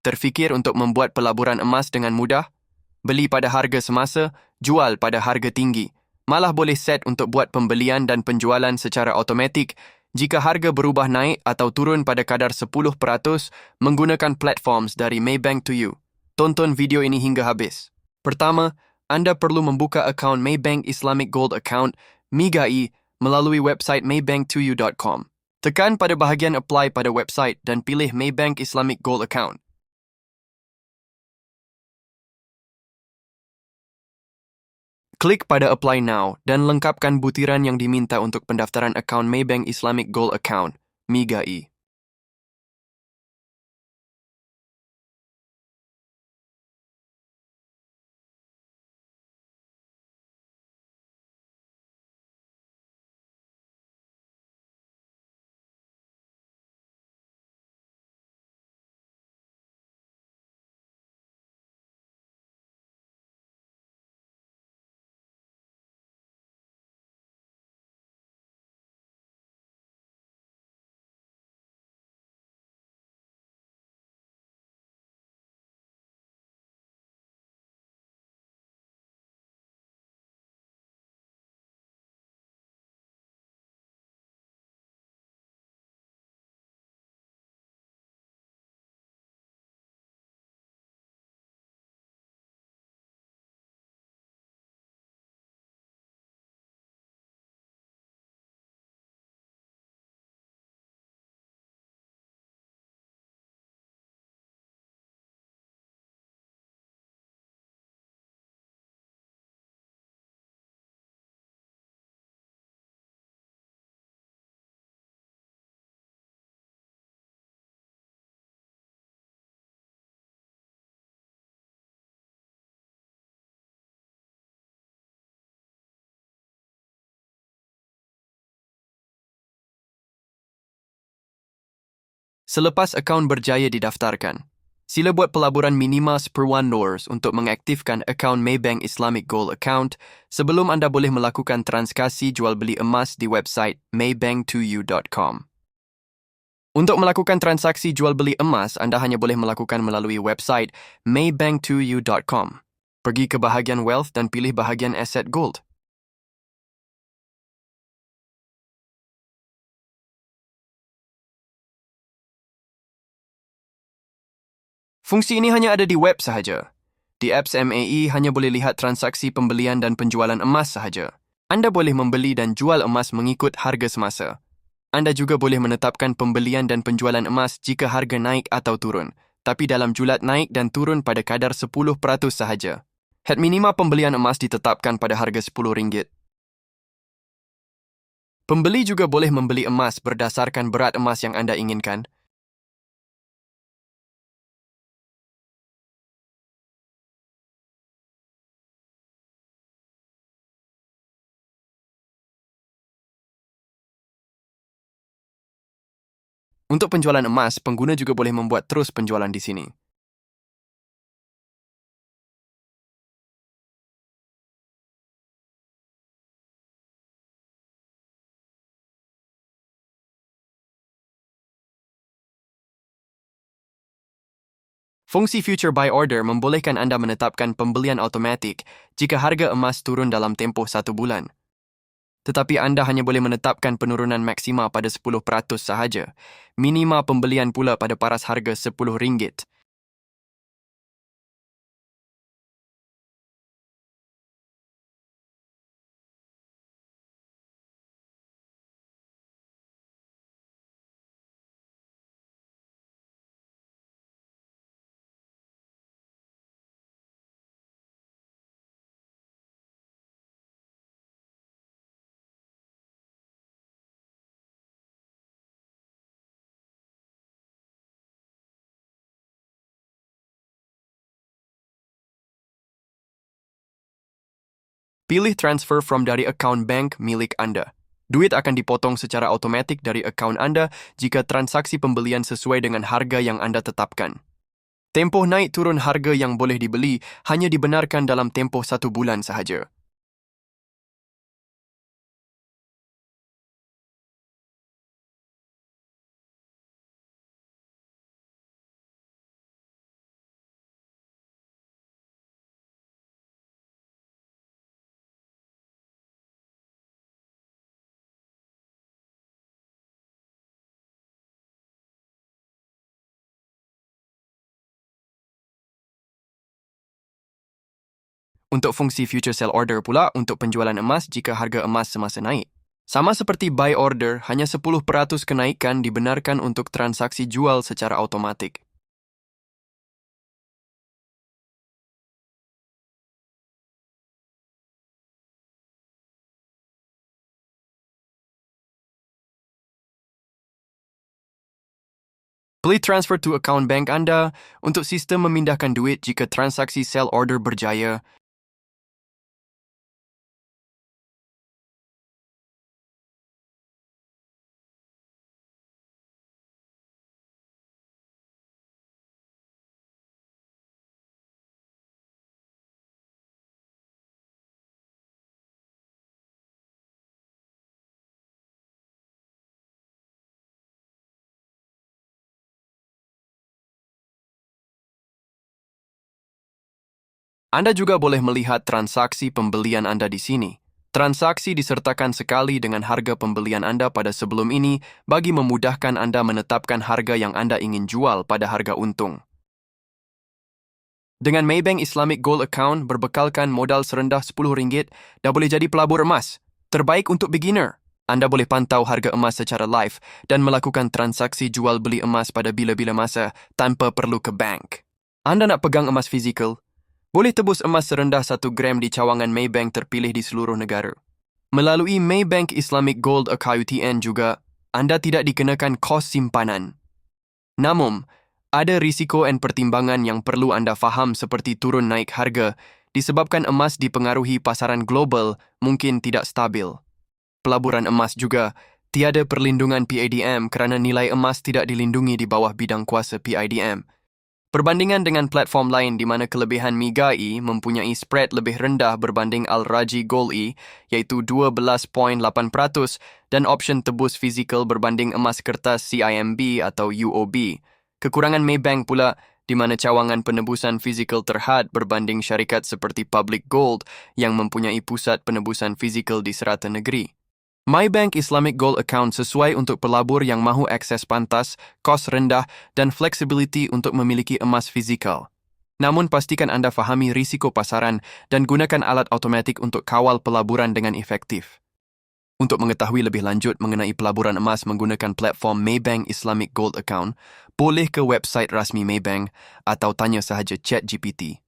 Terfikir untuk membuat pelaburan emas dengan mudah? Beli pada harga semasa, jual pada harga tinggi. Malah boleh set untuk buat pembelian dan penjualan secara automatik jika harga berubah naik atau turun pada kadar 10% menggunakan platforms dari Maybank to You. Tonton video ini hingga habis. Pertama, anda perlu membuka akaun Maybank Islamic Gold Account MIGAI melalui website maybank2u.com. Tekan pada bahagian apply pada website dan pilih Maybank Islamic Gold Account. Klik pada Apply Now dan lengkapkan butiran yang diminta untuk pendaftaran akaun Maybank Islamic Gold Account, MIGAI. Selepas akaun berjaya didaftarkan, sila buat pelaburan minima seperwan dollars untuk mengaktifkan akaun Maybank Islamic Gold Account sebelum anda boleh melakukan transaksi jual beli emas di website maybank2u.com. Untuk melakukan transaksi jual beli emas, anda hanya boleh melakukan melalui website maybank2u.com. Pergi ke bahagian wealth dan pilih bahagian asset gold. Fungsi ini hanya ada di web sahaja. Di apps MAE hanya boleh lihat transaksi pembelian dan penjualan emas sahaja. Anda boleh membeli dan jual emas mengikut harga semasa. Anda juga boleh menetapkan pembelian dan penjualan emas jika harga naik atau turun, tapi dalam julat naik dan turun pada kadar 10% sahaja. Had minima pembelian emas ditetapkan pada harga RM10. Pembeli juga boleh membeli emas berdasarkan berat emas yang anda inginkan Untuk penjualan emas, pengguna juga boleh membuat terus penjualan di sini. Fungsi Future Buy Order membolehkan anda menetapkan pembelian automatik jika harga emas turun dalam tempoh satu bulan tetapi anda hanya boleh menetapkan penurunan maksima pada 10% sahaja. Minima pembelian pula pada paras harga RM10. Pilih transfer from dari akaun bank milik anda. Duit akan dipotong secara automatik dari akaun anda jika transaksi pembelian sesuai dengan harga yang anda tetapkan. Tempoh naik turun harga yang boleh dibeli hanya dibenarkan dalam tempoh satu bulan sahaja. Untuk fungsi future sell order pula untuk penjualan emas jika harga emas semasa naik. Sama seperti buy order, hanya 10% kenaikan dibenarkan untuk transaksi jual secara automatik. Please transfer to account bank anda untuk sistem memindahkan duit jika transaksi sell order berjaya. Anda juga boleh melihat transaksi pembelian anda di sini. Transaksi disertakan sekali dengan harga pembelian anda pada sebelum ini bagi memudahkan anda menetapkan harga yang anda ingin jual pada harga untung. Dengan Maybank Islamic Gold Account berbekalkan modal serendah RM10, dah boleh jadi pelabur emas. Terbaik untuk beginner. Anda boleh pantau harga emas secara live dan melakukan transaksi jual beli emas pada bila-bila masa tanpa perlu ke bank. Anda nak pegang emas fizikal? Boleh tebus emas serendah 1 gram di cawangan Maybank terpilih di seluruh negara. Melalui Maybank Islamic Gold Account UTN juga, anda tidak dikenakan kos simpanan. Namun, ada risiko dan pertimbangan yang perlu anda faham seperti turun naik harga disebabkan emas dipengaruhi pasaran global mungkin tidak stabil. Pelaburan emas juga tiada perlindungan PIDM kerana nilai emas tidak dilindungi di bawah bidang kuasa PIDM. Perbandingan dengan platform lain di mana kelebihan MIGA-E mempunyai spread lebih rendah berbanding Al-Raji Gold-E iaitu 12.8% dan option tebus fizikal berbanding emas kertas CIMB atau UOB. Kekurangan Maybank pula di mana cawangan penebusan fizikal terhad berbanding syarikat seperti Public Gold yang mempunyai pusat penebusan fizikal di serata negeri. MyBank Islamic Gold Account sesuai untuk pelabur yang mahu akses pantas, kos rendah dan flexibility untuk memiliki emas fizikal. Namun pastikan anda fahami risiko pasaran dan gunakan alat automatik untuk kawal pelaburan dengan efektif. Untuk mengetahui lebih lanjut mengenai pelaburan emas menggunakan platform Maybank Islamic Gold Account, boleh ke website rasmi Maybank atau tanya sahaja ChatGPT.